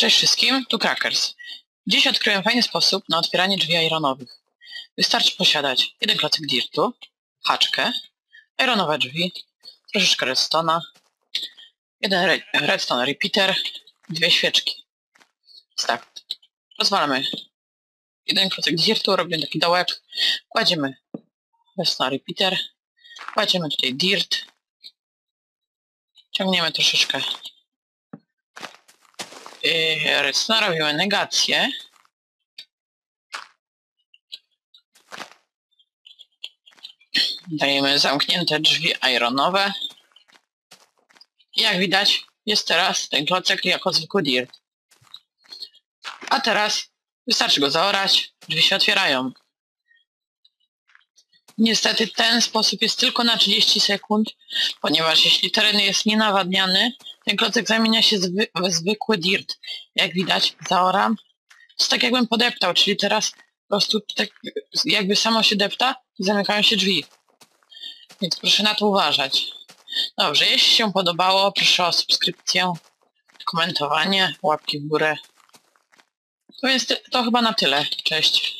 Cześć wszystkim, tu Crackers. Dziś odkryłem fajny sposób na otwieranie drzwi ironowych. Wystarczy posiadać jeden klocek dirtu, haczkę, ironowe drzwi, troszeczkę redstone'a, jeden re redstone repeater, dwie świeczki. Więc tak, rozwalamy jeden klocek dirtu, robimy taki dołek, kładziemy redstone repeater, kładziemy tutaj dirt, ciągniemy troszeczkę yy, robimy negację, Dajemy zamknięte drzwi ironowe. I jak widać, jest teraz ten klocek jako zwykły dirt. A teraz wystarczy go zaorać, drzwi się otwierają. Niestety ten sposób jest tylko na 30 sekund, ponieważ jeśli teren jest nienawadniany, ten klocek zamienia się zwy w zwykły dirt. Jak widać, zaoram. To tak jakbym podeptał, czyli teraz po prostu tak jakby samo się depta i zamykają się drzwi. Więc proszę na to uważać. Dobrze, jeśli się podobało, proszę o subskrypcję, komentowanie, łapki w górę. To jest to chyba na tyle. Cześć.